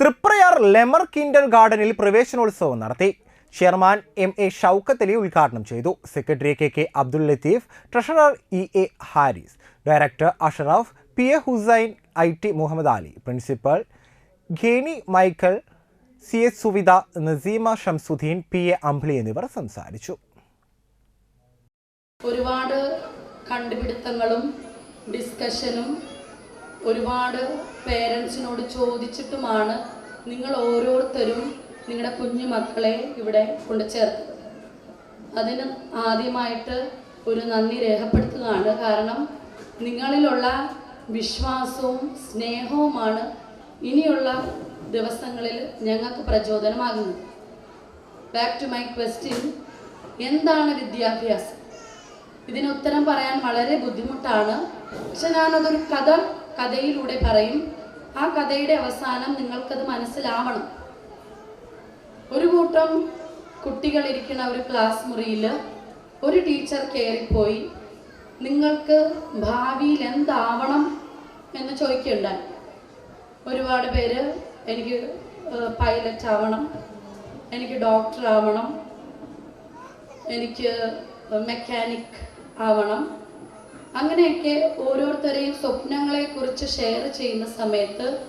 Triprayar lemur Kinder ഗാർഡനിൽ പ്രവേശനോത്സവം നടത്തി. Chairman M A Shoukath Ali ഉദ്ഘാടനം ചെയ്തു. Secretary K K Abdul Latheef treasurer E A Haris director Asharaf P A Hussain I T Muhammad Ali principal Kheni Michael C S Suvitha Naseema Shamsuddin P A Ambili എന്നിവർ സംസാരിച്ചു. ഒരുപാട് കണ്ടുപിടുത്തങ്ങളും ഡിസ്കഷനും ഒരുപാട് പേരൻസിനോട് ചോദിച്ചിട്ടുമാണ് നിങ്ങൾ ഓരോരുത്തരും നിങ്ങളുടെ കുഞ്ഞു മക്കളെ ഇവിടെ കൊണ്ട് ചേർത്തത്. അതിന് ആദ്യമായിട്ട് ഒരു നന്ദി രേഖപ്പെടുത്തുകയാണ് കാരണം നിങ്ങളിലുള്ള വിശ്വാസവും സ്നേഹവുമാണ് ഇനിയുള്ള ദിവസങ്ങളിൽ ഞങ്ങൾക്ക് പ്രചോദനമാകുന്നത്. ബാക്ക് ടു മൈ ക്വസ്റ്റ്യൻ എന്താണ് വിദ്യാഭ്യാസം? ഇതിന് ഉത്തരം പറയാൻ വളരെ ബുദ്ധിമുട്ടാണ്. പക്ഷെ ഞാനതൊരു കഥ കഥയിലൂടെ പറയും. ആ കഥയുടെ അവസാനം നിങ്ങൾക്കത് മനസ്സിലാവണം. ഒരു കൂട്ടം കുട്ടികൾ ഇരിക്കുന്ന ഒരു ക്ലാസ് മുറിയിൽ ഒരു ടീച്ചർ കയറിപ്പോയി. നിങ്ങൾക്ക് ഭാവിയിൽ എന്താവണം? എന്ന് ചോദിക്കുകയുണ്ടായി ഒരുപാട് പേര് എനിക്ക് പൈലറ്റ് ആവണം. എനിക്ക് ഡോക്ടർ ആവണം എനിക്ക് മെക്കാനിക് ആവണം. അങ്ങനെയൊക്കെ ഓരോരുത്തരെയും സ്വപ്നങ്ങളെക്കുറിച്ച് ഷെയർ ചെയ്യുന്ന സമയത്ത്